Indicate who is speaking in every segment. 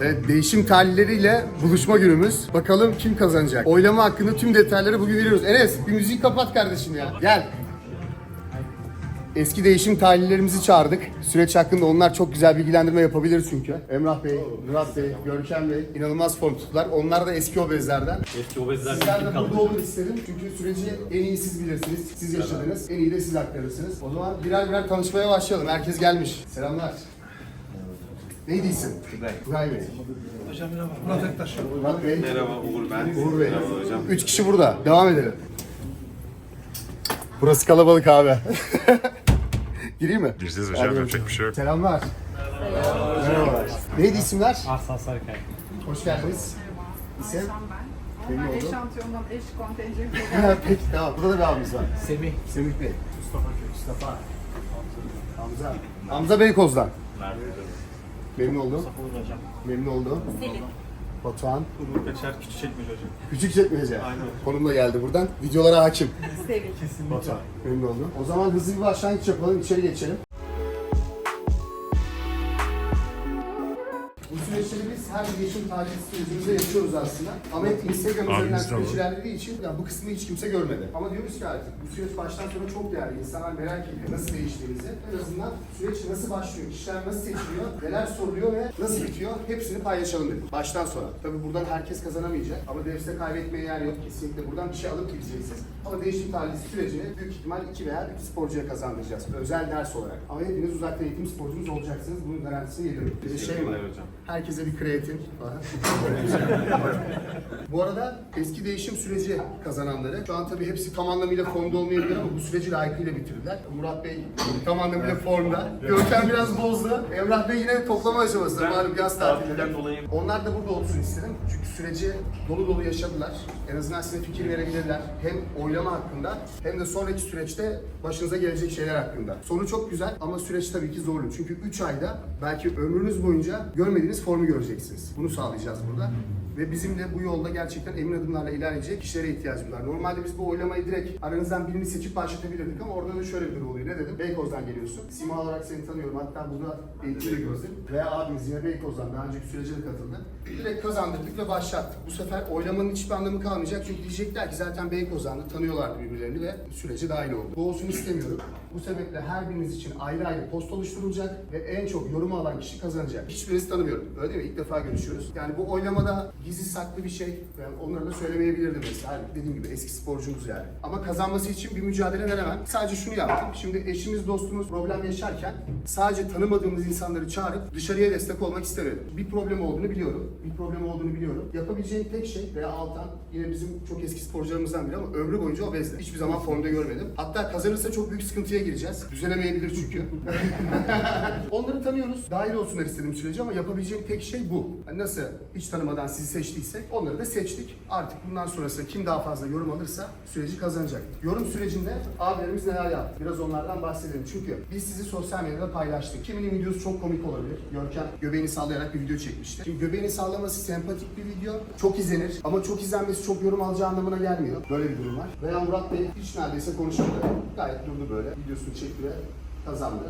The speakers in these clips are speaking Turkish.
Speaker 1: Evet, değişim tarihleriyle buluşma günümüz. Bakalım kim kazanacak? Oylama hakkında tüm detayları bugün veriyoruz. Enes bir müziği kapat kardeşim ya. Gel. Eski değişim tahlillerimizi çağırdık. Süreç hakkında onlar çok güzel bilgilendirme yapabilir çünkü. Emrah Bey, Murat Bey, Görkem Bey inanılmaz form tuttular. Onlar da eski obezlerden.
Speaker 2: Eski obezler
Speaker 1: Sizler de burada olun istedim. Çünkü süreci en iyi siz bilirsiniz. Siz yaşadınız. En iyi de siz aktarırsınız. O zaman birer birer tanışmaya başlayalım. Herkes gelmiş. Selamlar. Neydi isim? Tugay. Tugay Bey.
Speaker 3: Hocam merhaba. Murat Aktaş.
Speaker 1: Murat Bey.
Speaker 4: Merhaba Uğur ben.
Speaker 1: Uğur Bey.
Speaker 4: Merhaba hocam.
Speaker 1: Üç kişi burada. Devam edelim. Burası kalabalık abi. Gireyim mi?
Speaker 4: Gireceğiz hocam yapacak bir şey yok.
Speaker 1: Selamlar. Merhabalar. Neydi isimler?
Speaker 2: Arslan Sarıkaya.
Speaker 1: Hoş geldiniz. İsim?
Speaker 5: Ben
Speaker 1: Memnun oldum.
Speaker 5: eşantiyondan eş kontenjan
Speaker 1: Peki tamam. Burada da bir abimiz var.
Speaker 2: Semih.
Speaker 1: Semih Bey. Mustafa Mustafa. Hamza. Hamza Beykoz'dan. Memnun oldum.
Speaker 2: Hocam.
Speaker 1: Memnun oldum. Batuhan.
Speaker 3: Uğur Kaçar küçük çekmiş hocam.
Speaker 1: Küçük çekmece. Konum da geldi buradan. Videolara hakim.
Speaker 5: Sevil.
Speaker 1: Batuhan. Memnun oldum. O zaman hızlı bir başlangıç yapalım. İçeri geçelim. Süreçleri biz her değişim tarihi sürecimizde yaşıyoruz aslında. Ama hep Instagram üzerinden süreç ilerlediği için ya bu kısmını hiç kimse görmedi. Ama diyoruz ki artık bu süreç baştan sona çok değerli. İnsanlar merak ediyor nasıl değiştiğimizi. En azından süreç nasıl başlıyor, kişiler nasıl seçiliyor, neler soruluyor ve nasıl bitiyor hepsini paylaşalım dedik. Baştan sonra. Tabii buradan herkes kazanamayacak ama derste kaybetmeye yer yok. Kesinlikle buradan bir şey alıp gideceksiniz. Ama değişim tarihi sürecini büyük ihtimal iki veya üç sporcuya kazandıracağız. Özel ders olarak. Ama hepiniz uzaktan eğitim sporcunuz olacaksınız. Bunun garantisini veriyorum. Bir şey var.
Speaker 4: Hocam.
Speaker 1: Herkese bir kreatin falan. bu arada eski değişim süreci kazananları şu an tabii hepsi tam anlamıyla formda olmayabilir ama bu süreci layıkıyla bitirdiler. Murat Bey tam anlamıyla formda. Görkem biraz bozdu. Emrah Bey yine toplama aşamasında malum yaz tatilinden dolayı. Onlar da burada olsun istedim. Çünkü süreci dolu dolu yaşadılar. En azından size fikir verebilirler. Hem oylama hakkında hem de sonraki süreçte başınıza gelecek şeyler hakkında. Sonu çok güzel ama süreç tabii ki zorlu. Çünkü 3 ayda belki ömrünüz boyunca görmediğiniz formu göreceksiniz. Bunu sağlayacağız burada. Ve bizimle bu yolda gerçekten emin adımlarla ilerleyecek kişilere ihtiyacım var. Normalde biz bu oylamayı direkt aranızdan birini seçip başlatabilirdik ama orada da şöyle bir durum oluyor. Ne dedim? Beykoz'dan geliyorsun. Sima olarak seni tanıyorum. Hatta burada eğitimde gördüm. Veya abimiz yine Beykoz'dan daha önceki sürece de katıldı. Direkt kazandırdık ve başlattık. Bu sefer oylamanın hiçbir anlamı kalmayacak. Çünkü diyecekler ki zaten Beykoz'dan da tanıyorlardı birbirlerini ve sürece dahil oldu. Bu olsun istemiyorum. Bu sebeple her biriniz için ayrı ayrı post oluşturulacak ve en çok yorum alan kişi kazanacak. Hiçbirinizi tanımıyorum. Öyle değil mi? İlk defa görüşüyoruz. Yani bu oylamada gizli saklı bir şey. Ben onlara da söylemeyebilirdim mesela. Halbuki Dediğim gibi eski sporcumuz yani. Ama kazanması için bir mücadele veremem. Sadece şunu yaptım. Şimdi eşimiz, dostumuz problem yaşarken sadece tanımadığımız insanları çağırıp dışarıya destek olmak istemedim. Bir problem olduğunu biliyorum. Bir problem olduğunu biliyorum. Yapabileceğim tek şey veya Altan yine bizim çok eski sporcularımızdan biri ama ömrü boyunca obezdi. Hiçbir zaman formda görmedim. Hatta kazanırsa çok büyük sıkıntıya gireceğiz. Düzelemeyebilir çünkü. Onları tanıyoruz. Dahil olsunlar istediğim sürece ama yapabileceğim tek şey bu. Hani nasıl hiç tanımadan sizi seçtiysek onları da seçtik. Artık bundan sonrası kim daha fazla yorum alırsa süreci kazanacak. Yorum sürecinde abilerimiz neler yaptı? Biraz onlardan bahsedelim. Çünkü biz sizi sosyal medyada paylaştık. Kiminin videosu çok komik olabilir. Görkem göbeğini sallayarak bir video çekmişti. Şimdi göbeğini sallaması sempatik bir video. Çok izlenir ama çok izlenmesi çok yorum alacağı anlamına gelmiyor. Böyle bir durum var. Veya Murat Bey hiç neredeyse konuşmadı. Gayet durdu böyle. Videosunu çekti ve kazandı.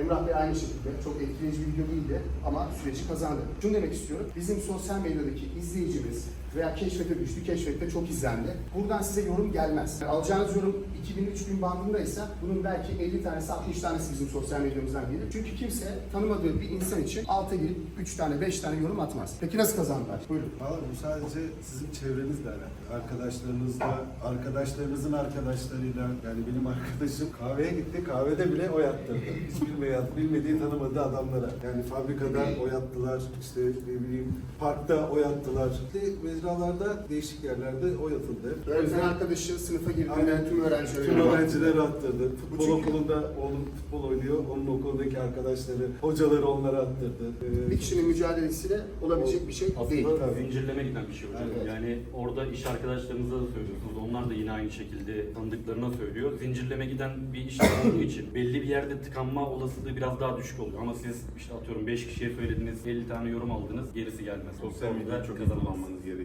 Speaker 1: Emrah Bey aynı şekilde çok etkileyici bir video değildi ama süreci kazandı. Şunu demek istiyorum. Bizim sosyal medyadaki izleyicimiz veya keşfete düştü, keşfette çok izlendi. Buradan size yorum gelmez. Alacağınız yorum 2000-3000 bandındaysa bunun belki 50 tanesi, 60 tanesi bizim sosyal medyamızdan gelir. Çünkü kimse tanımadığı bir insan için alta girip 3 tane, 5 tane yorum atmaz. Peki nasıl kazandılar? Buyurun.
Speaker 6: Valla bu sadece sizin çevrenizle alakalı. Arkadaşlarınızla, arkadaşlarınızın arkadaşlarıyla. Yani benim arkadaşım kahveye gitti, kahvede bile oy attırdı. Hiç bilmeyen, bilmediği, tanımadığı adamlara. Yani fabrikada oy attılar, işte ne bileyim parkta oy attılar. İşte mecralarda, değişik yerlerde oy atıldı.
Speaker 1: Öğretmen arkadaşı sınıfa girdiğinde
Speaker 6: Aynen.
Speaker 1: tüm öğrencilere
Speaker 6: Tüm
Speaker 1: yorum attı.
Speaker 6: öğrenciler attırdı. Futbol
Speaker 1: çünkü-
Speaker 6: okulunda oğlum futbol oynuyor. Onun okuldaki arkadaşları, hocaları onlara attırdı. Ee,
Speaker 1: Bir kişinin mücadelesiyle olabilecek bir şey değil.
Speaker 2: Aslında
Speaker 6: Tabii.
Speaker 2: zincirleme giden bir şey hocam.
Speaker 1: Evet.
Speaker 2: Yani orada iş arkadaşlarınıza da söylüyorsunuz. Onlar da yine aynı şekilde tanıdıklarına söylüyor. Zincirleme giden bir iş olduğu için belli bir yerde tıkanma olasılığı biraz daha düşük oluyor. Ama siz işte atıyorum 5 kişiye söylediniz, 50 tane yorum aldınız, gerisi gelmez.
Speaker 4: Sosyal medyayı çok iyi
Speaker 2: kazanamaz.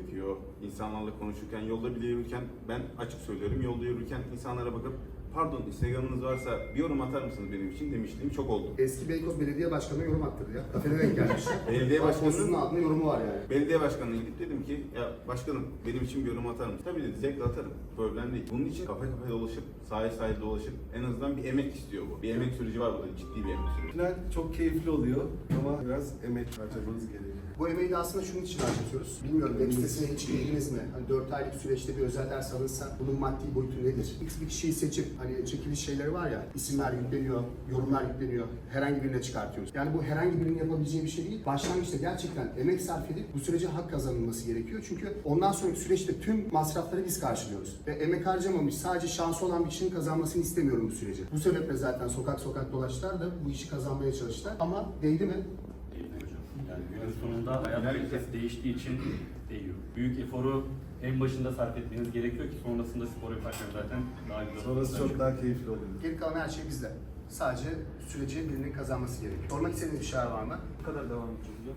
Speaker 4: Gerekiyor. İnsanlarla konuşurken, yolda bile yürürken ben açık söylüyorum. Yolda yürürken insanlara bakıp pardon Instagram'ınız varsa bir yorum atar mısınız benim için demiştim. Çok oldu.
Speaker 1: Eski Beykoz Belediye Başkanı'na yorum attırdı ya. Kafede denk gelmiş.
Speaker 4: Belediye başkanının
Speaker 1: altında yorumu var yani.
Speaker 4: Belediye başkanına gidip dedim ki ya başkanım benim için bir yorum atar mısın? Tabii dedi zevkle atarım. Problem değil. Bunun için kafe kafe dolaşıp sahil sahil dolaşıp en azından bir emek istiyor bu. Bir emek süreci var burada ciddi bir emek süreci.
Speaker 6: Final çok keyifli oluyor ama biraz emek harcamanız gerekiyor.
Speaker 1: Bu emeği de aslında şunun için harcatıyoruz. Bilmiyorum web sitesine hiç girdiniz mi? Hani 4 aylık süreçte bir özel ders alınsa bunun maddi boyutu nedir? X bir kişiyi seçip hani çekiliş şeyleri var ya isimler yükleniyor, yorumlar yükleniyor. Herhangi birine çıkartıyoruz. Yani bu herhangi birinin yapabileceği bir şey değil. Başlangıçta gerçekten emek sarf edip bu sürece hak kazanılması gerekiyor. Çünkü ondan sonraki süreçte tüm masrafları biz karşılıyoruz. Ve emek harcamamış sadece şansı olan bir kişinin kazanmasını istemiyorum bu süreci. Bu sebeple zaten sokak sokak dolaştılar da bu işi kazanmaya çalıştılar. Ama değdi mi?
Speaker 2: Değil hocam. Yani günün sonunda hayat kalitesi değiştiği için değiyor. Büyük eforu en başında sarf etmeniz gerekiyor ki sonrasında spor yaparken zaten daha güzel
Speaker 6: Sonrası çok daha keyifli oluyor.
Speaker 1: Geri kalan her şey bizde. Sadece süreci birinin kazanması gerekiyor. Sormak istediğiniz bir şeyler var mı?
Speaker 3: Bu kadar devam hocam.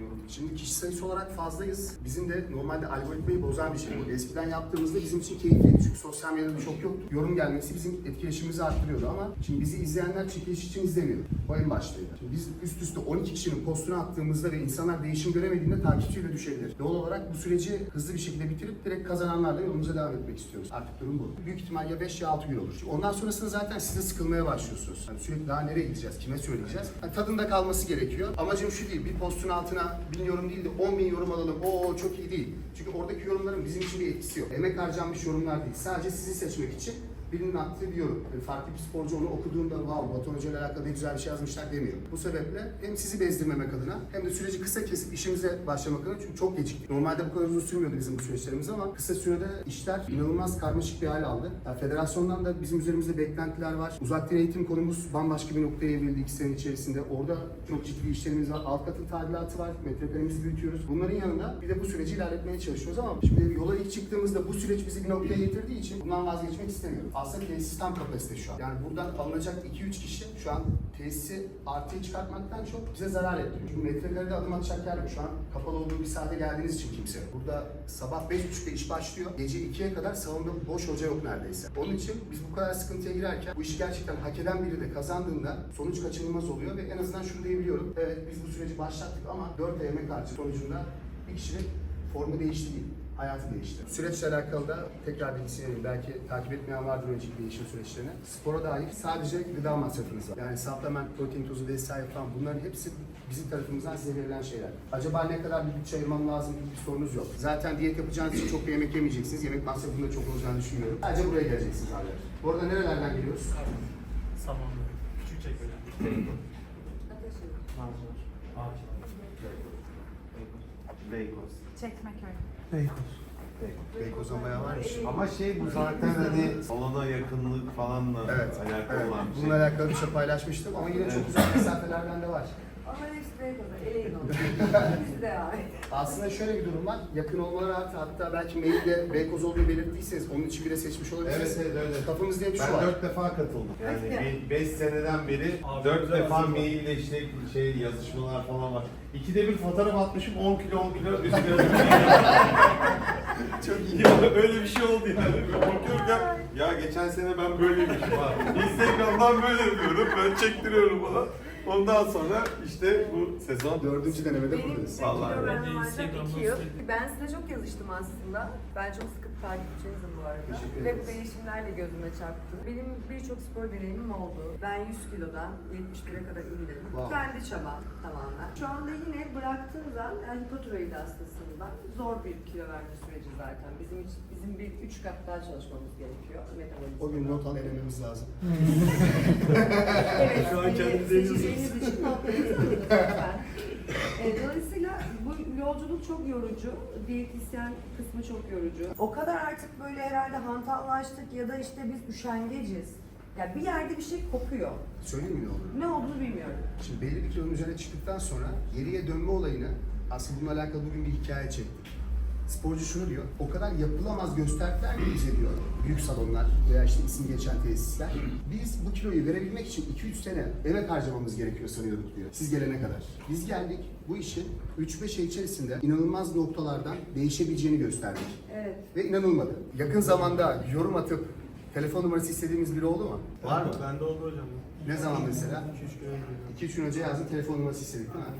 Speaker 3: Yorum.
Speaker 1: Şimdi kişi sayısı olarak fazlayız. Bizim de normalde algoritmayı bozan bir şey bu. Eskiden yaptığımızda bizim için keyifliydi çünkü sosyal medyada çok yoktu. Yorum gelmesi bizim etkileşimimizi arttırıyordu ama şimdi bizi izleyenler çekiliş için izlemiyor. O en baştaydı. Şimdi biz üst üste 12 kişinin postunu attığımızda ve insanlar değişim göremediğinde takipçiyle düşebilir. Doğal olarak bu süreci hızlı bir şekilde bitirip direkt kazananlarla yolumuza devam etmek istiyoruz. Artık durum bu. Büyük ihtimal ya 5 ya 6 gün olur. Ondan sonrasında zaten size sıkılmaya başlıyorsunuz. Hani sürekli daha nereye gideceğiz, kime söyleyeceğiz? Hani tadında kalması gerekiyor. Amacım şu değil, bir postun altına bin yorum değil de 10 bin yorum alalım. Oo çok iyi değil. Çünkü oradaki yorumların bizim için bir etkisi yok. Emek harcanmış yorumlar değil. Sadece sizi seçmek için birinin attığı bir. Yani farklı bir sporcu onu okuduğunda wow Batuhan Hoca ile alakalı ne güzel bir şey yazmışlar demiyor. Bu sebeple hem sizi bezdirmemek adına hem de süreci kısa kesip işimize başlamak adına çünkü çok geciktik. Normalde bu kadar uzun sürmüyordu bizim bu süreçlerimiz ama kısa sürede işler inanılmaz karmaşık bir hal aldı. Yani federasyondan da bizim üzerimizde beklentiler var. Uzaktan eğitim konumuz bambaşka bir noktaya evrildi iki sene içerisinde. Orada çok ciddi işlerimiz var. Alt katın tadilatı var. Metrekaremizi büyütüyoruz. Bunların yanında bir de bu süreci ilerletmeye çalışıyoruz ama şimdi yola ilk çıktığımızda bu süreç bizi bir noktaya getirdiği için bundan vazgeçmek istemiyorum. Aslında tesis tam kapasite şu an. Yani buradan alınacak 2-3 kişi şu an tesisi artıya çıkartmaktan çok bize zarar ediyor. Çünkü metrekarede adım atacak yer yok. Şu an kapalı olduğu bir saate geldiğiniz için kimse yok. Burada sabah 5.30'da iş başlıyor. Gece 2'ye kadar salonda boş hoca yok neredeyse. Onun için biz bu kadar sıkıntıya girerken bu işi gerçekten hak eden biri de kazandığında sonuç kaçınılmaz oluyor ve en azından şunu diyebiliyorum. Evet biz bu süreci başlattık ama 4 ay emek harcadık. Sonucunda bir kişinin formu değişti değil hayatı değişti. Süreçle alakalı da tekrar bilgisini vereyim. Belki takip etmeyen vardır önceki değişim süreçlerini. Spora dair sadece gıda masrafınız var. Yani supplement, protein tozu vesaire falan bunların hepsi bizim tarafımızdan size verilen şeyler. Acaba ne kadar bir bütçe ayırmam lazım gibi bir sorunuz yok. Zaten diyet yapacağınız için çok bir yemek yemeyeceksiniz. Yemek masrafının da çok olacağını düşünmüyorum. Sadece buraya geleceksiniz abi. Bu arada nerelerden geliyoruz?
Speaker 3: Samanlı. Küçük çek hocam. Ağaçlar.
Speaker 5: Beykoz. Çekmeköy.
Speaker 3: Beykoz.
Speaker 1: Beykoz'dan bayağı varmış.
Speaker 7: Ama şey bu zaten hani salona yakınlık falanla
Speaker 1: Evet,
Speaker 7: alakalı
Speaker 1: evet.
Speaker 7: olan bir şey.
Speaker 1: Bununla alakalı bir şey paylaşmıştım ama yine çok güzel mesafelerden de var.
Speaker 8: Ama hepsi eleğin de.
Speaker 1: Aslında şöyle bir durum var. Yakın olmaları artı hatta belki mailde Beykoz olduğunu belirttiyseniz onun için bile seçmiş olabilirsiniz.
Speaker 7: Evet evet öyle.
Speaker 1: Kafamızda hep şu
Speaker 7: Ben
Speaker 1: var.
Speaker 7: dört defa katıldım. Yani 5 seneden beri
Speaker 3: Abi,
Speaker 7: dört
Speaker 3: güzel
Speaker 7: defa
Speaker 3: hazırlık.
Speaker 7: maille işte şey yazışmalar falan var. İkide bir fotoğraf atmışım 10 kilo 10 kilo üzgünüm.
Speaker 1: Çok iyi.
Speaker 7: ya öyle bir şey oldu yani. Bakıyorum ya, ya geçen sene ben böyleymişim ha. Instagram'dan böyle yapıyorum. Ben çektiriyorum falan. Ondan sonra işte bu sezon
Speaker 1: Dördüncü denemede
Speaker 8: Benim
Speaker 1: buradayız.
Speaker 8: de
Speaker 7: Vallahi.
Speaker 3: Ben de
Speaker 8: vardı,
Speaker 3: Instagram'da
Speaker 8: iki yıl.
Speaker 3: üstelik.
Speaker 8: Ben size çok yazıştım aslında. Ben çok sıkı bir takipçinizim bu arada.
Speaker 1: Teşekkür
Speaker 8: Ve
Speaker 1: ederiz.
Speaker 8: bu değişimlerle gözüme çarptı. Benim birçok spor deneyimim oldu. Ben 100 kilodan 71'e kadar indim.
Speaker 1: Wow.
Speaker 8: Kendi çabam tamamen. Şu anda yine bıraktığınız an yani hipotiroid hastasından zor bir kilo verme süreci zaten. Bizim için, bizim bir üç kat daha çalışmamız gerekiyor. Metabolizma.
Speaker 1: O gün not al elememiz lazım.
Speaker 8: Evet,
Speaker 3: Şu an
Speaker 8: beni
Speaker 3: kendinize
Speaker 8: lütfen. E, Dolayısıyla bu yolculuk çok yorucu. Diyetisyen kısmı çok yorucu. O kadar artık böyle herhalde hantallaştık ya da işte biz üşengeciz. Ya bir yerde bir şey kopuyor.
Speaker 1: Söyleyeyim mi ne olur?
Speaker 8: Ne olduğunu bilmiyorum.
Speaker 1: Şimdi belli bir kilonun üzerine çıktıktan sonra geriye dönme olayını aslında bununla alakalı bugün bir hikaye çektik. Sporcu şunu diyor, o kadar yapılamaz gösterdiler ki bize diyor, büyük salonlar veya işte isim geçen tesisler. Biz bu kiloyu verebilmek için 2-3 sene emek harcamamız gerekiyor sanıyorduk diyor, siz gelene kadar. Biz geldik, bu işin 3-5 ay içerisinde inanılmaz noktalardan değişebileceğini gösterdik.
Speaker 8: Evet.
Speaker 1: Ve inanılmadı. Yakın zamanda yorum atıp Telefon numarası istediğimiz biri oldu mu? Var mı?
Speaker 3: Bende oldu hocam.
Speaker 1: Ne zaman mesela?
Speaker 3: 2-3 gün önce.
Speaker 1: 2-3 gün önce yazdın telefon numarası istedik değil mi?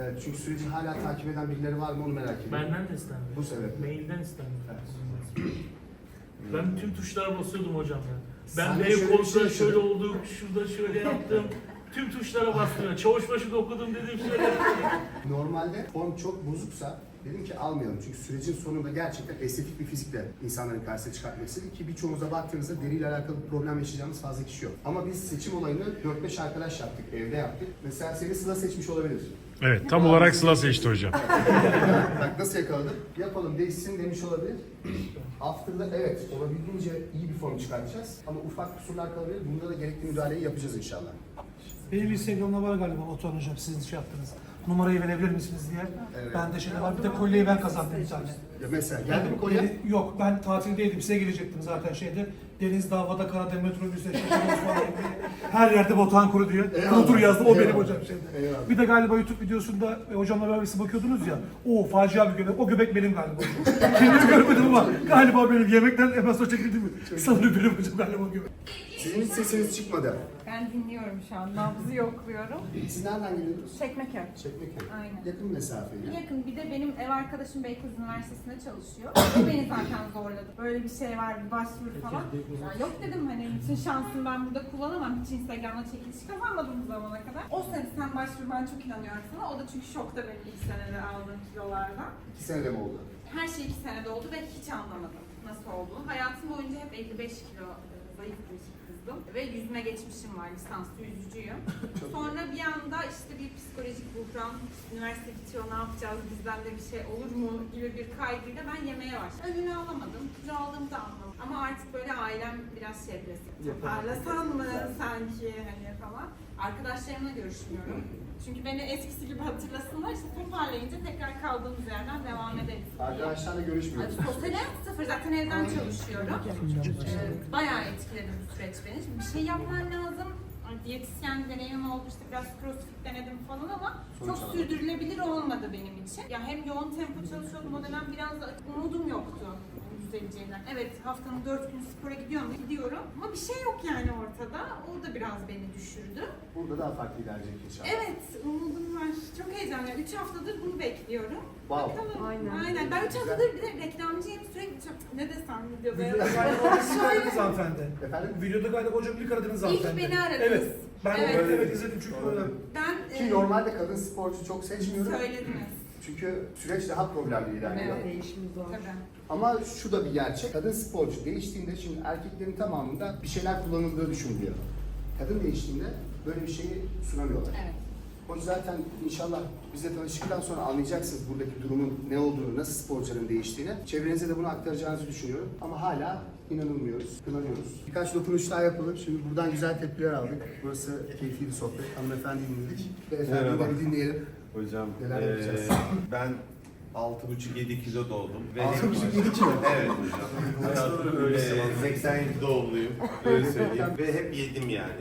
Speaker 1: Evet, çünkü süreci hala takip eden birileri var mı onu merak ediyorum.
Speaker 9: Benden de istendi.
Speaker 1: Bu sebeple.
Speaker 9: Mailden istendi. Ben tüm tuşlara basıyordum hocam ya. Ben
Speaker 1: Sen de şöyle bir şey
Speaker 9: şöyle
Speaker 1: yaşadın.
Speaker 9: olduk, şurada şöyle yaptım. Tüm tuşlara bastım ya. Çavuşbaşı da okudum dedim şöyle.
Speaker 1: Normalde form çok bozuksa dedim ki almayalım. Çünkü sürecin sonunda gerçekten estetik bir fizikle insanların karşısına çıkartmak istedik ki birçoğunuza baktığınızda deriyle alakalı problem yaşayacağımız fazla kişi yok. Ama biz seçim olayını 4-5 arkadaş yaptık, evde yaptık. Mesela seni Sıla seçmiş olabilir.
Speaker 10: Evet tam olarak Sıla seçti hocam.
Speaker 1: Bak nasıl yakaladım? Yapalım değişsin demiş olabilir. After'da evet olabildiğince iyi bir form çıkartacağız. Ama ufak kusurlar kalabilir. Bunda da gerekli müdahaleyi yapacağız inşallah.
Speaker 11: Benim Instagram'da var galiba Oturan Hocam sizin şey yaptınız. Numarayı verebilir misiniz diye.
Speaker 1: Evet.
Speaker 11: Şey de var. Bir de kolyeyi ben kazandım bir tane.
Speaker 1: Ya mesela geldi mi kolye?
Speaker 11: Deni- Yok ben tatildeydim. Size gelecektim zaten şeyde. Deniz, Davada, Karadeniz, Osmanlı her yerde botan kuru diyor.
Speaker 1: Eyvallah.
Speaker 11: Otur yazdım o benim hocam şeyde.
Speaker 1: Eyvallah.
Speaker 11: Bir de galiba YouTube videosunda e, hocamla beraber siz bakıyordunuz ya. O facia bir göbek. O göbek benim galiba. Kendimi görmedim ama galiba benim yemekten hemen sonra çekildim. Sanırım benim hocam galiba o göbek.
Speaker 1: Sizin hiç sesiniz çıkmadı.
Speaker 5: Ben dinliyorum şu an. Nabzı yokluyorum.
Speaker 1: Siz nereden geliyorsunuz?
Speaker 5: Çekmeköy.
Speaker 1: Çekmeköy.
Speaker 5: Aynen.
Speaker 1: Yakın mesafe ya.
Speaker 5: Yakın. Bir de benim ev arkadaşım Beykoz Üniversitesi'nde çalışıyor. O beni zaten zorladı. Böyle bir şey var, bir başvuru falan. Ya yok dedim hani bütün şansımı ben burada kullanamam. Hiç Instagram'da çekiliş kazanmadım bu zamana kadar. O sene sen başvur ben çok inanıyorum sana. O da çünkü şokta benim ilk senede aldığım kilolardan.
Speaker 1: İki senede mi oldu?
Speaker 5: Her şey iki senede oldu ve hiç anlamadım nasıl olduğunu. Hayatım boyunca hep 55 kilo e, kızdım. Ve yüzme geçmişim var, lisanslı yüzücüyüm. Sonra bir anda işte bir psikolojik buhran, üniversite bitiyor ne yapacağız, bizden de bir şey olur mu gibi bir kaygıyla ben yemeye başladım. Önünü alamadım, kilo aldığımı da anlamadım. Ama artık böyle ailem biraz şey yapıyor. Toparlasan mı sanki hani falan. Arkadaşlarımla görüşmüyorum. Çünkü beni eskisi gibi hatırlasınlar işte toparlayınca tekrar kaldığımız yerden devam ederiz.
Speaker 1: Arkadaşlarla görüşmüyoruz.
Speaker 5: Hayat sıfır. Zaten evden çalışıyorum. Ee, bayağı etkiledi bu süreç beni. Şimdi bir şey yapman lazım. Diyetisyen deneyimim oldu işte biraz crossfit denedim falan ama
Speaker 1: Sonuç
Speaker 5: çok
Speaker 1: alamadım.
Speaker 5: sürdürülebilir olmadı benim için. Ya hem yoğun tempo çalışıyordum o dönem biraz da umudum yoktu düzeleceğinden. Evet haftanın dört gün spora gidiyorum gidiyorum ama bir şey yok yani ortada. O da biraz beni düşürdü.
Speaker 1: Burada daha farklı ilerleyecek inşallah.
Speaker 5: Evet umudum var. Çok heyecanlıyım. Üç haftadır bunu bekliyorum.
Speaker 1: Wow.
Speaker 5: Bakalım.
Speaker 8: Aynen.
Speaker 5: Aynen. Ben üç haftadır bir de reklamcıyım sürekli çok ne desem videoda ya
Speaker 11: Videoda
Speaker 5: da
Speaker 11: galiba hocam ilk aradınız hanımefendi.
Speaker 1: Efendim?
Speaker 11: Videoda galiba hocam ilk aradınız
Speaker 5: İlk
Speaker 11: hanımefendi.
Speaker 5: beni aradınız.
Speaker 11: Evet. Ben
Speaker 5: Evet.
Speaker 11: evet. evet izledim çünkü öyle.
Speaker 5: Ben
Speaker 1: Ki
Speaker 5: e,
Speaker 1: normalde kadın sporcu çok seçmiyorum.
Speaker 5: söylediniz.
Speaker 1: Çünkü süreç daha problemli ilerliyor.
Speaker 5: Evet.
Speaker 8: Değişim zor.
Speaker 5: Tabii.
Speaker 1: Ama şu da bir gerçek. Kadın sporcu değiştiğinde şimdi erkeklerin tamamında bir şeyler kullanıldığı düşünülüyor. Kadın değiştiğinde böyle bir şeyi sunamıyorlar.
Speaker 5: Evet.
Speaker 1: O zaten inşallah bizle tanıştıktan sonra anlayacaksınız buradaki durumun ne olduğunu, nasıl sporcuların değiştiğini. Çevrenize de bunu aktaracağınızı düşünüyorum. Ama hala inanılmıyoruz, kınanıyoruz. Birkaç dokunuş daha yapalım. Şimdi buradan güzel tepkiler aldık. Burası keyifli bir sohbet. Hanımefendi dinledik. Bir dinleyelim.
Speaker 7: Hocam
Speaker 1: Neler yapacağız?
Speaker 7: eee, ben 6,5-7 kilo doğdum. Ve
Speaker 1: 6,5-7 kilo.
Speaker 7: Evet hocam. Öyle 87 doğumluyum. Öyle söyleyeyim. Ve hep yedim yani.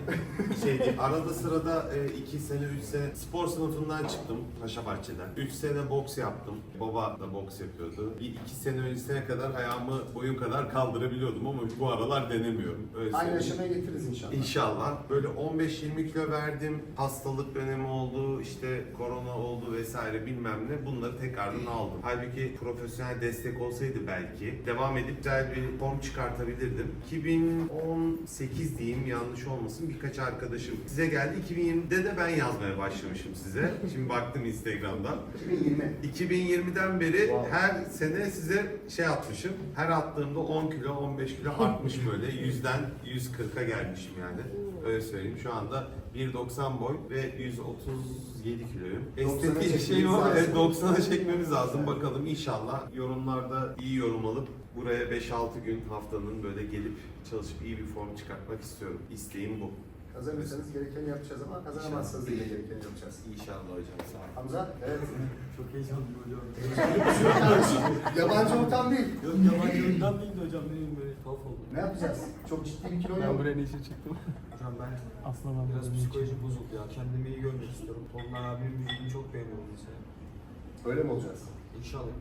Speaker 7: Şey değil, arada sırada 2 sene 3 sene spor sınıfından çıktım Paşabahçe'den. 3 sene boks yaptım. Baba da boks yapıyordu. Bir 2 sene öncesine kadar ayağımı boyun kadar kaldırabiliyordum ama bu aralar denemiyorum. Öyle
Speaker 1: Aynı aşamaya getiririz inşallah.
Speaker 7: İnşallah. Böyle 15-20 kilo verdim. Hastalık dönemi oldu, işte korona oldu vesaire bilmem ne. Bunları tekrardan aldım. Halbuki profesyonel destek olsaydı belki devam edip güzel bir form çıkartabilirdim. 2018 diyeyim yanlış olmasın birkaç arkadaşım size geldi. 2020'de de ben yazmaya başlamışım size. Şimdi baktım Instagram'dan.
Speaker 1: 2020.
Speaker 7: 2020'den beri
Speaker 1: Wow.
Speaker 7: her sene size şey atmışım. Her attığımda 10 kilo, 15 kilo artmış böyle. 100'den 140'a gelmişim yani. Öyle söyleyeyim. Şu anda 1.90 boy ve 137 kiloyum.
Speaker 1: 90'a
Speaker 7: Estetik
Speaker 1: çekmemiz
Speaker 7: şeyim var.
Speaker 1: lazım.
Speaker 7: Evet, 90'a çekmemiz lazım. Bakalım inşallah yorumlarda iyi yorum alıp buraya 5-6 gün haftanın böyle gelip çalışıp iyi bir form çıkartmak istiyorum. İsteğim bu.
Speaker 1: Kazanırsanız gerekeni yapacağız ama kazanamazsanız da yine gerekeni yapacağız.
Speaker 7: İnşallah hocam. Sağ olun.
Speaker 1: Hamza, evet.
Speaker 3: Çok heyecanlıyım hocam.
Speaker 1: Yabancı ortam değil.
Speaker 3: Yok yabancı oyundan değil de hocam ne bileyim böyle tuhaf oldu.
Speaker 1: Ne yapacağız? Çok ciddi bir kilo
Speaker 3: Ben
Speaker 1: yok.
Speaker 3: buraya ne için çıktım? Hocam ben
Speaker 9: Aslında ben
Speaker 3: biraz psikolojim bozuk ya. Kendimi iyi görmek istiyorum. Tolga abinin vücudunu çok beğeniyorum mesela.
Speaker 1: Öyle mi olacağız?
Speaker 3: İnşallah.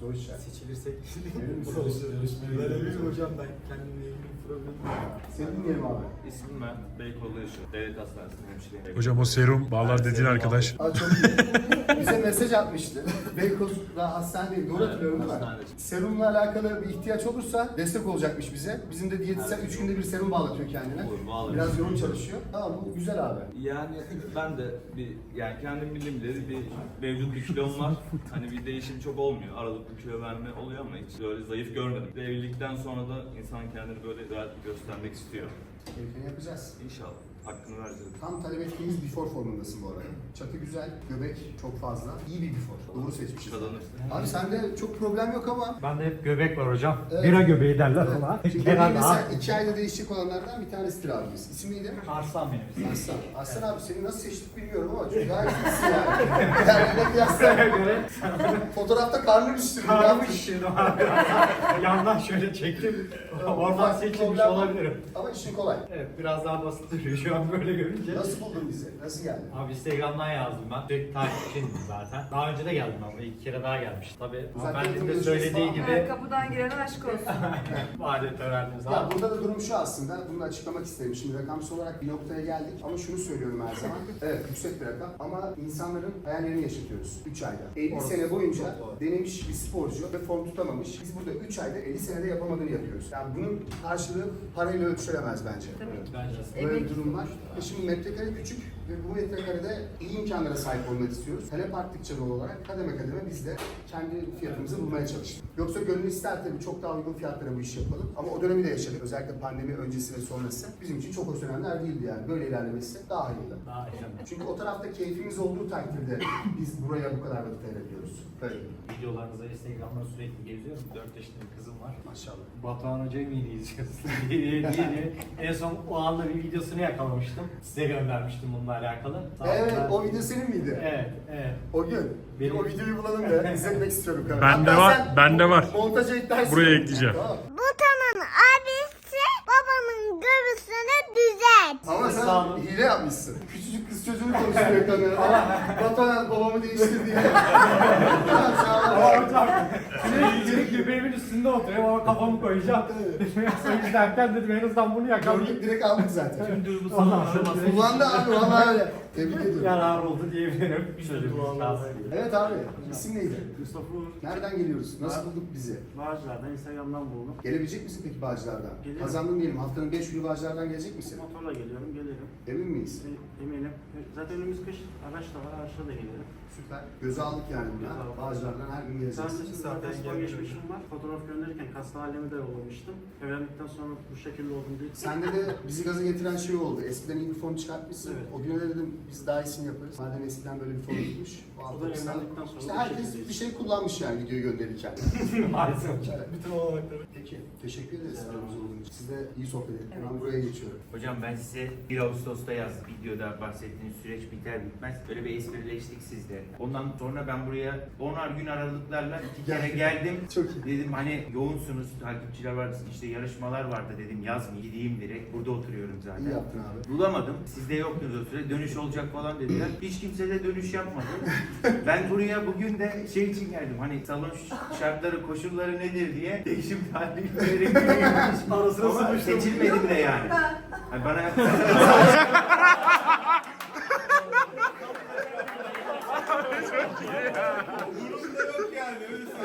Speaker 1: Zor işler.
Speaker 12: Seçilirsek. Eminim hocam ben kendimle ilgili bir problemim yok.
Speaker 1: Seni dinleyelim abi.
Speaker 13: İsmim ben. Beykoz'da yaşıyorum. Devlet Hastanesi'nde hemşireyim.
Speaker 10: Hocam o serum bağlar dediğin arkadaş.
Speaker 1: Aa, çok iyi. Bize mesaj atmıştı. Beykoz'da hastane değil. Doğru hatırlıyorum değil mi? Serumla alakalı bir ihtiyaç olursa destek olacakmış bize. Bizim de diyetisyen 3 günde bir serum bağlatıyor kendine.
Speaker 13: Olur, bağlarım.
Speaker 1: Biraz yoğun çalışıyor. Tamam bu güzel abi.
Speaker 13: Yani ben de bir yani kendim bildiğim bir mevcut bir kilom var. Hani bir değişim çok olmuyor. Aralıklı kilo verme oluyor ama hiç böyle zayıf görmedim. Ve evlilikten sonra da insan kendini böyle rahat göstermek istiyor.
Speaker 1: Keyfini yapacağız.
Speaker 13: İnşallah. Hakkını vereceğiz.
Speaker 1: Tam talep ettiğimiz before formundasın bu arada. Çatı güzel, göbek çok fazla. İyi bir before. Doğru seçmişiz.
Speaker 13: Kazanırsın.
Speaker 1: Abi sende çok problem yok ama
Speaker 14: Bende hep göbek var hocam.
Speaker 1: Evet.
Speaker 14: Bira göbeği derler
Speaker 1: Evet.
Speaker 14: ona.
Speaker 1: Şimdi
Speaker 14: Genelde
Speaker 1: mesela iki ayda değişecek olanlardan bir tanesidir abimiz. İsmi neydi?
Speaker 14: Arslan benim.
Speaker 1: Aslan. Aslan abi seni nasıl seçtik bilmiyorum ama çok gayet iyisin yani. yani ne kıyasla. Fotoğrafta karnı düştü.
Speaker 14: Şişirdim abi. Yandan şöyle çektim. Oradan seçilmiş olabilirim.
Speaker 1: Ama işin kolay.
Speaker 14: Evet biraz daha basit duruyor şu an böyle görünce.
Speaker 1: Nasıl buldun bizi? Nasıl geldin?
Speaker 14: Abi Instagram'dan yazdım ben. Sürekli takipçiydim zaten. Daha önce de geldim ama iki kere daha gelmiştim. Tabii hanımefendinin de söylediği gibi
Speaker 8: Kapıdan giren aşk olsun.
Speaker 14: adetler verdiniz
Speaker 1: Ya
Speaker 14: abi.
Speaker 1: burada da durum şu aslında, bunu da açıklamak isterim. Şimdi rakamsal olarak bir noktaya geldik ama şunu söylüyorum her zaman. Evet yüksek bir rakam ama insanların hayallerini yaşatıyoruz 3 ayda. 50 sene boyunca denemiş bir sporcu ve form tutamamış. Biz burada 3 ayda 50 senede yapamadığını yapıyoruz. Yani bunun karşılığı parayla ölçülemez bence.
Speaker 14: Bence.
Speaker 1: Böyle bir durum var. Şimdi metrekare küçük ve bu metrekarede iyi imkanlara sahip olmak istiyoruz. Talep arttıkça doğal olarak kademe kademe biz de kendi fiyatımızı bulmaya çalıştık. Yoksa gönül ister tabii çok daha uygun fiyatlara bu işi yapalım. Ama o dönemi de yaşadık. Özellikle pandemi öncesi ve sonrası. Bizim için çok hoş dönemler değildi yani. Böyle ilerlemesi daha hayırlı.
Speaker 14: Daha iyi.
Speaker 1: Çünkü o tarafta keyfimiz olduğu takdirde biz buraya bu kadar vakit ayırabiliyoruz. Böyle.
Speaker 14: Videolarınızda Instagram'da sürekli geziyorum. 4 yaşında bir kızım var.
Speaker 1: Maşallah.
Speaker 14: Batuhan Hoca'yı mı izliyorsun diye, diye, diye. En son o anda bir videosunu yakalamıştım. Size göndermiştim bununla alakalı.
Speaker 1: Evet,
Speaker 14: olun.
Speaker 1: o video senin miydi?
Speaker 14: Evet, evet.
Speaker 1: O gün.
Speaker 14: Benim-
Speaker 1: O videoyu bulalım ya. İzletmek istiyorum. kanka.
Speaker 10: Bende
Speaker 1: Hatta
Speaker 10: var,
Speaker 1: sen
Speaker 10: bende var.
Speaker 1: Montaja eklersin.
Speaker 10: Buraya ekleyeceğim.
Speaker 1: Tamam.
Speaker 15: Butanın abisi göğsünü düzelt.
Speaker 1: Ama sen
Speaker 14: Sağ
Speaker 1: hile yapmışsın. Küçücük kız çocuğunu konuşturuyor kamerada. Batuhan babamı değiştir diye. Tamam sağ ol.
Speaker 14: Direkt, direkt göbeğimin üstünde oturuyor ama kafamı koyacağım. Sonra giderken dedim en azından bunu yakalayayım.
Speaker 1: Gördük direkt aldık zaten.
Speaker 9: Tüm duygusal
Speaker 14: Vallahi.
Speaker 9: araması.
Speaker 1: Kullandı abi vallahi öyle. Tebrik ediyorum.
Speaker 14: Yarar oldu diyebilirim. Şöyle bir
Speaker 1: Evet abi isim neydi?
Speaker 12: Mustafa Uğur.
Speaker 1: Nereden geliyoruz? Nasıl bulduk bizi?
Speaker 12: Bağcılar'dan Instagram'dan buldum.
Speaker 1: Gelebilecek misin peki Bağcılar'dan?
Speaker 12: Gelirim.
Speaker 1: Kazandın diyelim. Haftanın 5 günü Bağcılar'dan gelecek misin?
Speaker 12: Motorla geliyorum, gelirim.
Speaker 1: Emin miyiz?
Speaker 12: E, Eminim. Zaten önümüz kış. Araç da var, araçla da gelirim.
Speaker 1: Süper. Göze aldık yani buna. Bağcılar'dan her gün
Speaker 12: Daha
Speaker 1: geleceğiz.
Speaker 12: öncesinde zaten spor geçmişim var. Fotoğraf gönderirken kaslı halimi de yollamıştım. Evlendikten sonra bu şekilde oldum diye.
Speaker 1: Sende de bizi gaza getiren şey oldu. Eskiden iyi bir form çıkartmışsın.
Speaker 12: Evet.
Speaker 1: O güne de dedim biz daha iyisini yaparız. Madem eskiden böyle bir form tutmuş.
Speaker 12: O da evlendikten sonra
Speaker 1: İşte herkes bir şey kullanmış yani videoyu gönderirken.
Speaker 14: Maalesef hocam.
Speaker 1: Evet.
Speaker 14: Bütün olanakları.
Speaker 1: Peki. Teşekkür ederiz için. Siz de iyi sohbet edin. Ben buraya geçiyorum.
Speaker 13: Hocam ben size 1 Ağustos'ta yazdım. Videoda bahsettiğiniz süreç biter bitmez. Böyle bir esprileştik sizde. Ondan sonra ben buraya 10'ar gün aralıklarla iki kere geldim.
Speaker 1: Çok iyi.
Speaker 13: Dedim hani yoğunsunuz, takipçiler var, işte yarışmalar vardı dedim yazmayayım, gideyim direkt. Burada oturuyorum zaten.
Speaker 1: İyi yaptın abi.
Speaker 13: Bulamadım. Sizde yoktunuz o süre. Dönüş olacak falan dediler. Hiç kimse de dönüş yapmadı. ben buraya bugün de şey için geldim. Hani salon şartları, koşulları nedir diye değişim tarihleri
Speaker 14: Arasına
Speaker 13: Ama
Speaker 14: sıkıştım.
Speaker 13: seçilmedim de yani. Hani bana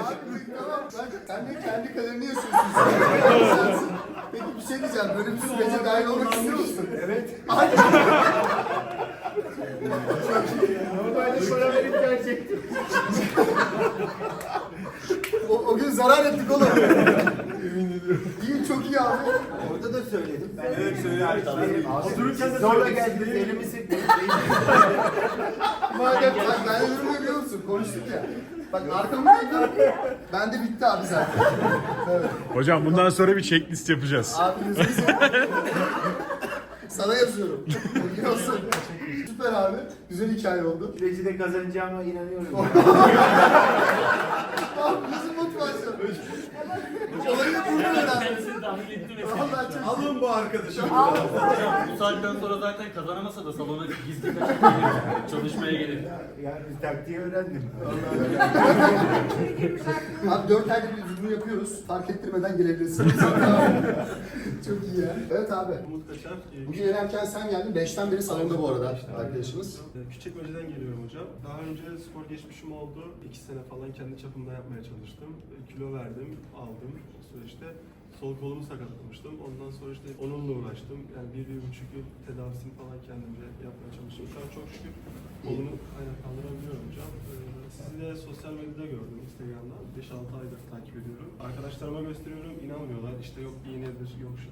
Speaker 1: Abi tamam bak kendi kaderini yaşıyorsun. Peki bir şey diyeceğim. Böyle bir sürece dahil olmak istiyor musun? Evet. Hadi. Normalde para verip gelecektim. o, o gün zarar ettik oğlum. Emin ediyorum. İyi çok iyi abi.
Speaker 12: Orada da söyledim. Ben
Speaker 1: Evet söyledim.
Speaker 12: Otururken de
Speaker 1: Zorla geldiniz elimi sıkmayın. Madem bak ben de biliyor musun? Konuştuk ya. Bak arkamda. Ben de bitti abi zaten. Evet.
Speaker 10: Hocam bundan sonra bir checklist yapacağız.
Speaker 1: Abi yüzünüzü Sana yazıyorum. Bugün olsun. Süper abi. Güzel hikaye oldu.
Speaker 12: Süreci de kazanacağıma inanıyorum.
Speaker 1: Abi nasıl motivasyon? Olayı burada önemli.
Speaker 9: Dahil etti
Speaker 1: Vallahi çok-
Speaker 7: Alın bu
Speaker 2: Hocam bu saatten sonra zaten kazanamasa da salona gizli kaçıp gelir, çalışmaya gelir.
Speaker 6: Yani taktiği öğrendim.
Speaker 1: Abi 4 aydır bir düzgün yapıyoruz. Fark ettirmeden gelebilirsiniz. Çok iyi ya. Evet abi.
Speaker 3: Umut Kaçar. e,
Speaker 1: Bugün erken sen geldin. 5'ten beri salonda bu arada arkadaşımız.
Speaker 3: e, Küçükmece'den geliyorum hocam. Daha önce spor geçmişim oldu. 2 sene falan kendi çapımda yapmaya çalıştım. Kilo verdim, aldım o süreçte. Sol kolumu sakatlamıştım. Ondan sonra işte onunla uğraştım. Yani bir, bir buçuk yıl tedavisini falan kendimce yapmaya çalıştım. Şu an çok şükür kolumu aynen kaldırabiliyorum hocam. Ee, Sizi de sosyal medyada gördüm Instagram'dan. 5-6 aydır takip ediyorum. Arkadaşlarıma gösteriyorum, inanmıyorlar. İşte yok iğnedir, yok şu,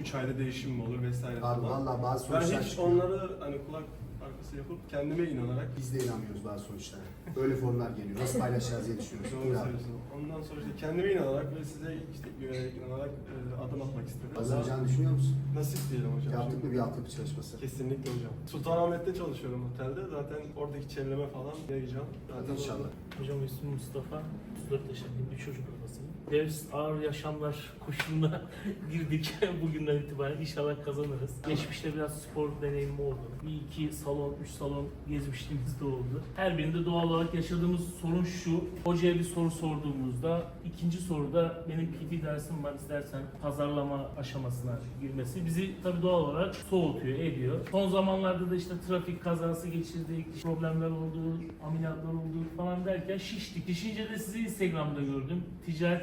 Speaker 3: 3 ayda değişim mi olur vesaire
Speaker 1: Abi
Speaker 3: falan.
Speaker 1: vallahi bazı
Speaker 3: Ben
Speaker 1: sonuçlar
Speaker 3: hiç
Speaker 1: çıkıyor.
Speaker 3: onları hani kulak arkası yapıp kendime inanarak
Speaker 1: Biz de inanmıyoruz bazı sonuçlara. Böyle formlar geliyor. Nasıl paylaşacağız diye düşünüyoruz.
Speaker 3: Doğru
Speaker 1: Buyur abi.
Speaker 3: söylüyorsun. Ondan sonra işte kendime inanarak ve size işte güvenerek inanarak e, adım atmak istedim.
Speaker 1: Kazanacağını düşünüyor musun?
Speaker 3: Nasip diyelim hocam.
Speaker 1: Yaptık mı bir altyapı çalışması?
Speaker 3: Kesinlikle hocam. Sultanahmet'te çalışıyorum otelde. Zaten oradaki çevreme falan.
Speaker 1: Hadi
Speaker 3: Zaten
Speaker 1: inşallah.
Speaker 9: Hocam ismim Mustafa. 34 yaşındayım. Bir çocuk babasıyım. Ders ağır yaşamlar koşuluna girdik. Bugünden itibaren inşallah kazanırız. Geçmişte biraz spor deneyimim oldu. Bir iki salon, üç salon gezmişliğimiz de oldu. Her birinde doğal olarak yaşadığımız sorun şu. Hocaya bir soru sorduğumuzda ikinci soruda benim PT dersim var istersen pazarlama aşamasına girmesi bizi tabii doğal olarak soğutuyor, ediyor. Son zamanlarda da işte trafik kazası geçirdik, problemler oldu, ameliyatlar oldu falan derken şiştik. Şişince de sizi Instagram'da gördüm.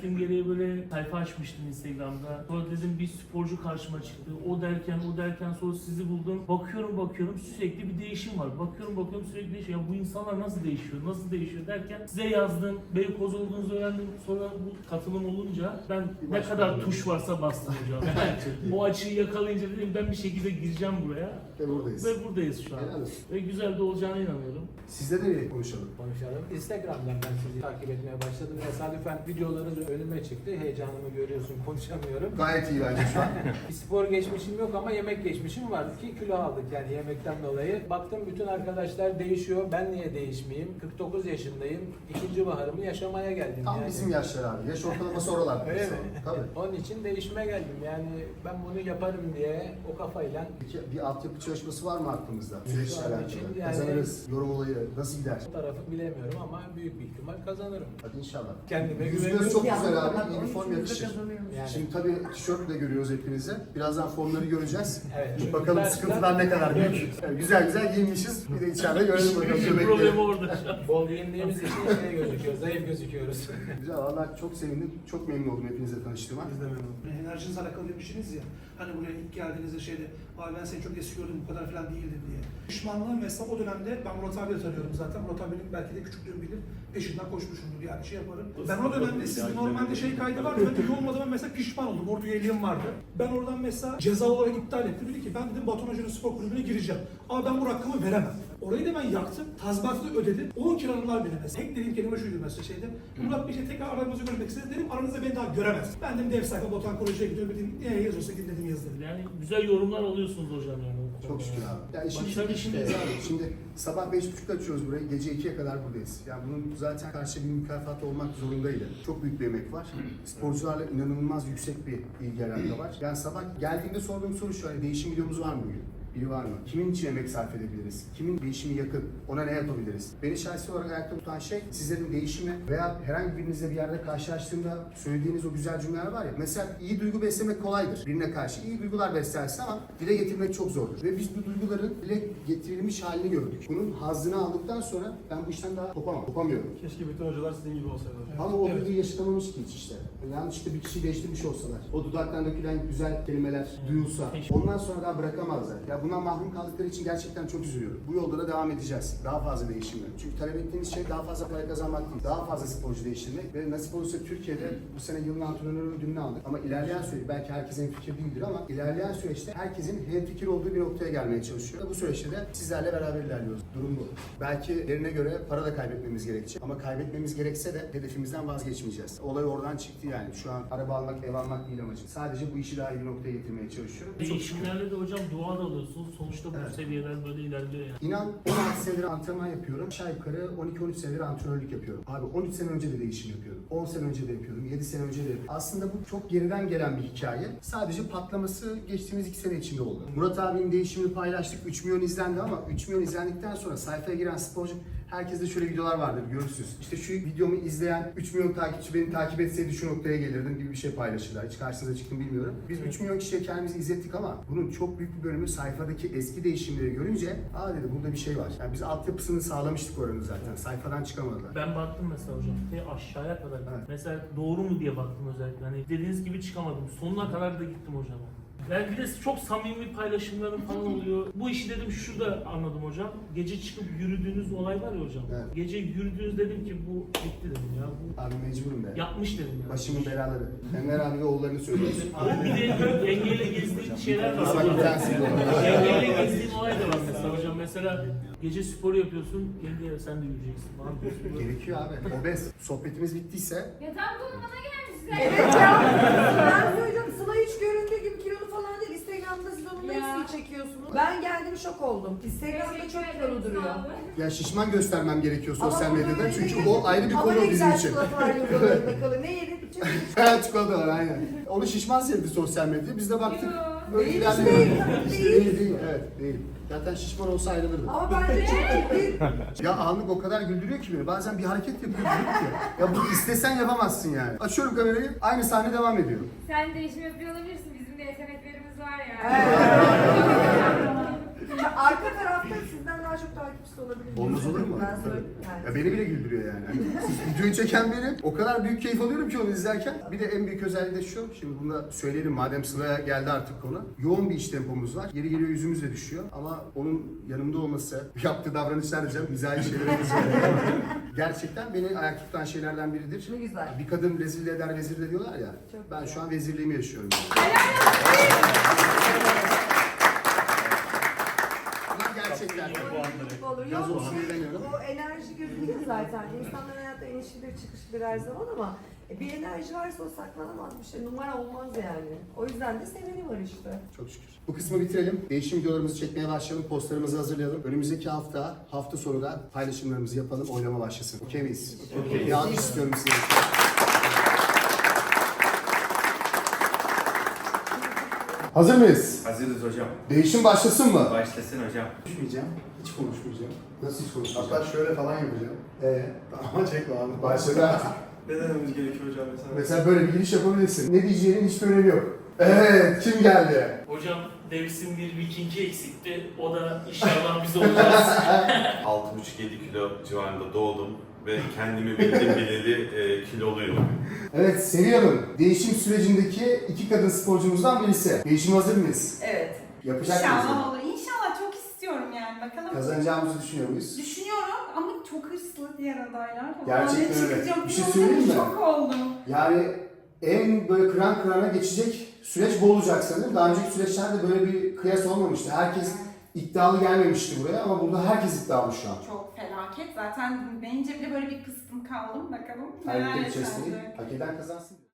Speaker 9: Ticaretim gereği böyle sayfa açmıştım Instagram'da. Sonra dedim bir sporcu karşıma çıktı. O derken o derken sonra sizi buldum. Bakıyorum bakıyorum sürekli bir değişim var. Bakıyorum bakıyorum sürekli değişiyor. Ya bu insanlar nasıl değişiyor, nasıl değişiyor derken size yazdım. Beykoz olduğunuzu öğrendim. Sonra bu katılım olunca ben ne kadar tuş varsa bastım hocam. Yani o açıyı yakalayınca dedim ben bir şekilde gireceğim buraya.
Speaker 1: Ve buradayız.
Speaker 9: Ve buradayız şu an.
Speaker 1: Helal olsun.
Speaker 9: Ve güzel de olacağına inanıyorum.
Speaker 1: Sizle de konuşalım.
Speaker 16: konuşalım. Instagram'dan ben sizi takip etmeye başladım. Tesadüfen videolarınız önüme çıktı. Heyecanımı görüyorsun, konuşamıyorum.
Speaker 1: Gayet iyi bence şu an.
Speaker 16: Bir spor geçmişim yok ama yemek geçmişim vardı ki kilo aldık yani yemekten dolayı. Baktım bütün arkadaşlar değişiyor. Ben niye değişmeyeyim? 49 yaşındayım. İkinci baharımı yaşamaya geldim.
Speaker 1: Tam
Speaker 16: yani.
Speaker 1: bizim yaşlar abi. Yaş ortalaması oralarda.
Speaker 16: Öyle mi?
Speaker 1: Tabii.
Speaker 16: Onun için değişime geldim. Yani ben bunu yaparım diye o kafayla
Speaker 1: Peki bir altyapı çalışması var mı aklımızda? Süreçle alakalı.
Speaker 16: yani-
Speaker 1: Kazanırız. Yorum olayı nasıl gider?
Speaker 16: bu tarafı bilemiyorum ama büyük bir ihtimal kazanırım.
Speaker 1: Hadi inşallah.
Speaker 16: Kendime güveniyorum.
Speaker 1: çok güzel
Speaker 8: için biz de
Speaker 1: yakışır.
Speaker 16: Yani.
Speaker 1: Şimdi tabii tişörtle görüyoruz hepinizi. Birazdan formları göreceğiz.
Speaker 16: Evet.
Speaker 1: Bakalım sıkıntılar ne kadar büyük. Yani güzel güzel giyinmişiz. Bir de içeride görelim bakalım göbekleri.
Speaker 9: problemi orada.
Speaker 16: Bol giyindiğimiz için şey gözüküyor, zayıf gözüküyoruz.
Speaker 1: Güzel valla çok sevindim. Çok memnun oldum hepinizle tanıştığıma.
Speaker 3: Biz de memnun.
Speaker 11: Enerjinizle alakalı demiştiniz ya. Hani buraya ilk geldiğinizde şeyde abi ben seni çok eski gördüm bu kadar falan değildin diye. Pişmanlığım mesela o dönemde ben Murat abi de tanıyorum zaten. Murat abi benim belki de küçüklüğüm bilir. Peşinden koşmuşumdur yani şey yaparım. Ben o dönemde sizin normalde şey kaydı vardı. Ben iyi olmadan ben mesela pişman oldum. Orada üyeliğim vardı. Ben oradan mesela ceza olarak iptal ettim. Dedi ki ben dedim Batuhan Hoca'nın spor kulübüne gireceğim. Ama ben bu rakamı veremem. Orayı da ben yaktım. Tazminatı ödedim. 10 kiralılar beni mesela. Tek dediğim kelime şuydu mesela şeyde. Murat Bey işte tekrar aramızı görmek istedim. Dedim aranızda beni daha göremez. Ben dedim dev sayfa Batuhan Koleji'ye gidiyorum. Dedim ne yazıyorsa gidin dedim yazdım.
Speaker 9: Yani güzel yorumlar alıyorsunuz hocam yani.
Speaker 1: Çok şükür abi. Yani
Speaker 9: Başarılı
Speaker 1: işindeyiz
Speaker 9: işiniz.
Speaker 1: abi. Şimdi sabah 5.30'da açıyoruz burayı. Gece 2'ye kadar buradayız. Yani bunun zaten karşı bir mükafat olmak zorundaydı. Çok büyük bir emek var. Sporcularla inanılmaz yüksek bir ilgi alaka var. Yani sabah geldiğimde sorduğum soru şu. Hani değişim videomuz var mı bugün? Biri var mı? Kimin için emek sarf edebiliriz? Kimin değişimi yakın? Ona ne yapabiliriz? Beni şahsi olarak ayakta tutan şey sizlerin değişimi veya herhangi birinizle bir yerde karşılaştığımda söylediğiniz o güzel cümleler var ya. Mesela iyi duygu beslemek kolaydır birine karşı. iyi duygular beslersin ama dile getirmek çok zordur. Ve biz bu duyguların dile getirilmiş halini gördük. Bunun hazzını aldıktan sonra ben bu işten daha kopamam. Kopamıyorum.
Speaker 3: Keşke bütün hocalar sizin gibi olsaydı.
Speaker 1: Ama o duyguyu yaşatamamış ki hiç işte. İşte bir kişiyi değiştirmiş olsalar. O dudaktan dökülen güzel kelimeler duyulsa. Ondan sonra daha bırakamazlar. Ya bundan mahrum kaldıkları için gerçekten çok üzülüyorum. Bu yolda da devam edeceğiz. Daha fazla değişimle. Çünkü talep ettiğimiz şey daha fazla para kazanmak değil. Daha fazla sporcu değiştirmek. Ve nasip olursa Türkiye'de bu sene yılın antrenörü ödülünü aldık. Ama ilerleyen süreç belki herkesin fikir değildir ama ilerleyen süreçte herkesin hemfikir olduğu bir noktaya gelmeye çalışıyor. Bu süreçte de sizlerle beraber ilerliyoruz. Durum bu. Belki yerine göre para da kaybetmemiz gerekecek. Ama kaybetmemiz gerekse de hedefimizden vazgeçmeyeceğiz. Olay oradan çıktı yani. Şu an araba almak, ev almak değil amacım. Sadece bu işi daha iyi bir noktaya getirmeye çalışıyorum.
Speaker 9: Değişimlerle de hocam dua da alıyorsunuz. Oluyorsunuz. Sonuçta bu
Speaker 1: Evet.
Speaker 9: seviyeler böyle ilerliyor yani.
Speaker 1: İnan 16 senedir antrenman yapıyorum. Aşağı yukarı 12-13 senedir antrenörlük yapıyorum. Abi 13 sene önce de değişim yapıyordum. 10 sene önce de yapıyordum. 7 sene önce de yapıyordum. Aslında bu çok geriden gelen bir hikaye. Sadece patlaması geçtiğimiz 2 sene içinde oldu. Murat abinin değişimini paylaştık. 3 milyon izlendi ama 3 milyon izlendikten sonra sayfaya giren sporcu Herkeste şöyle videolar vardır görürsünüz. İşte şu videomu izleyen 3 milyon takipçi beni takip etseydi şu noktaya gelirdim gibi bir şey paylaşırlar. Hiç karşınıza çıktım bilmiyorum. Biz 3 milyon kişiye kendimizi izlettik ama bunun çok büyük bir bölümü sayfadaki eski değişimleri görünce aa dedi burada bir şey var. Yani biz altyapısını sağlamıştık oranın zaten. Sayfadan çıkamadılar.
Speaker 9: Ben baktım mesela hocam te aşağıya kadar.
Speaker 1: Evet.
Speaker 9: Mesela doğru mu diye baktım özellikle. Hani dediğiniz gibi çıkamadım. Sonuna kadar da gittim hocam. Yani bir de çok samimi paylaşımlarım falan oluyor. Bu işi dedim şurada anladım hocam. Gece çıkıp yürüdüğünüz olay var ya hocam.
Speaker 1: Evet.
Speaker 9: Gece yürüdüğünüz dedim ki bu bitti dedim ya. Bu
Speaker 1: Abi mecburum be.
Speaker 9: yapmış dedim ya.
Speaker 1: Başımın belaları. Enver abi ve oğullarını söylüyorsun.
Speaker 9: O bir de yengeyle gezdiğin şeyler var.
Speaker 1: Tanesi bu.
Speaker 9: Yengeyle gezdiğin olay da var mesela hocam. Mesela gece spor yapıyorsun, yengeye sen de yürüyeceksin falan diyorsun.
Speaker 1: Gerekiyor abi. Obez. Sohbetimiz bittiyse
Speaker 17: Ya tam konu bana gelmiş.
Speaker 8: Evet ya. ben söyleyeceğim çekiyorsunuz. Ben geldim şok oldum. Instagram'da çok kilolu duruyor.
Speaker 1: ya şişman göstermem gerekiyor sosyal
Speaker 8: Ama
Speaker 1: medyada.
Speaker 8: böyle
Speaker 1: Çünkü o ayrı bir
Speaker 8: Ama
Speaker 1: konu
Speaker 8: ne
Speaker 1: bizim
Speaker 8: güzel
Speaker 1: için.
Speaker 8: çikolatalar bakalım. Ne yedin? Çok
Speaker 1: Evet çikolata var aynen. Onu şişman sevdi sosyal medya. Biz de baktık. Böyle
Speaker 8: Değil,
Speaker 1: ilerliyor.
Speaker 8: değil,
Speaker 1: İşte
Speaker 8: değil.
Speaker 1: değil değil. Evet değil. Zaten şişman olsa ayrılırdı.
Speaker 8: Ama bence çok ciddi.
Speaker 1: Ya anlık o kadar güldürüyor ki beni. Bazen bir hareket yapıyor. diyorum ki, Ya bunu istesen yapamazsın yani. Açıyorum kamerayı. Aynı sahne devam ediyor.
Speaker 17: Sen değişim yapıyor olabilirsin. Bizim de yeteneklerimiz var ya.
Speaker 8: Ya arka tarafta daha çok takipçisi olabilir.
Speaker 1: Olmaz olur mu?
Speaker 8: Ben. Yani.
Speaker 1: Ya beni bile güldürüyor yani. Hani videoyu çeken benim. O kadar büyük keyif alıyorum ki onu izlerken. Bir de en büyük özelliği de şu. Şimdi bunu da söyleyelim madem sıraya geldi artık konu. Yoğun bir iş tempomuz var. Yeri geliyor yüzümüz de düşüyor. Ama onun yanımda olması, yaptığı davranışlar diyeceğim, mizahi var. Gerçekten beni ayakta tutan şeylerden biridir.
Speaker 8: Ne güzel.
Speaker 1: Bir kadın rezil eder vezir de diyorlar ya.
Speaker 8: Çok
Speaker 1: ben
Speaker 8: güzel.
Speaker 1: şu an vezirliğimi yaşıyorum. Ama gerçekten.
Speaker 8: Olur.
Speaker 1: Gaz
Speaker 8: Yok,
Speaker 1: olsun demiyorum.
Speaker 8: O enerji gözüküyor zaten. İnsanların hayatta inişlidir çıkışlıdır her zaman ama e, bir enerji varsa o saklanamaz bir şey. Numara olmaz yani. O yüzden de seveni var işte.
Speaker 1: Çok şükür. Bu kısmı bitirelim. Değişim videolarımızı çekmeye başlayalım. Postlarımızı hazırlayalım. Önümüzdeki hafta, hafta sonu da paylaşımlarımızı yapalım. Oynama başlasın. Okey miyiz? Bir alkış istiyorum size. Hazır mıyız?
Speaker 18: Hazırız hocam.
Speaker 1: Değişim başlasın mı?
Speaker 18: Başlasın hocam.
Speaker 1: Konuşmayacağım. Hiç konuşmayacağım. Nasıl hiç konuşmayacağım? Hatta şöyle falan yapacağım. Ee, ama çekme abi. Başladı artık.
Speaker 3: Ne dememiz gerekiyor hocam mesela?
Speaker 1: Mesela böyle bir giriş yapabilirsin. Ne diyeceğinin hiçbir önemi yok. Evet, kim geldi?
Speaker 9: Hocam Davis'in bir Viking'i eksikti. O da inşallah biz olacağız.
Speaker 7: 6,5-7 kilo civarında doğdum ve kendimi bildim bileli e, kiloluyum.
Speaker 1: Evet, Sevi Hanım. Değişim sürecindeki iki kadın sporcumuzdan birisi. Değişim hazır mıyız?
Speaker 5: Evet.
Speaker 1: Yapacak mıyız?
Speaker 5: İnşallah olur. İnşallah çok istiyorum yani. Bakalım.
Speaker 1: Kazanacağımızı düşünüyor muyuz?
Speaker 5: Düşünüyorum ama çok hırslı diğer adaylar.
Speaker 1: Gerçekten öyle.
Speaker 5: çıkacağım
Speaker 1: Bir şey söyleyeyim mi?
Speaker 5: Şok oldum.
Speaker 1: Yani en böyle kıran kırana geçecek süreç bu olacak sanırım. Daha önceki süreçlerde böyle bir kıyas olmamıştı. Herkes iddialı gelmemişti buraya ama burada herkes iddialı şu an.
Speaker 5: Çok felaket. Zaten bence bile böyle bir kıstım kaldım. Bakalım neler yaşanacak.
Speaker 1: Hak eden kazansın.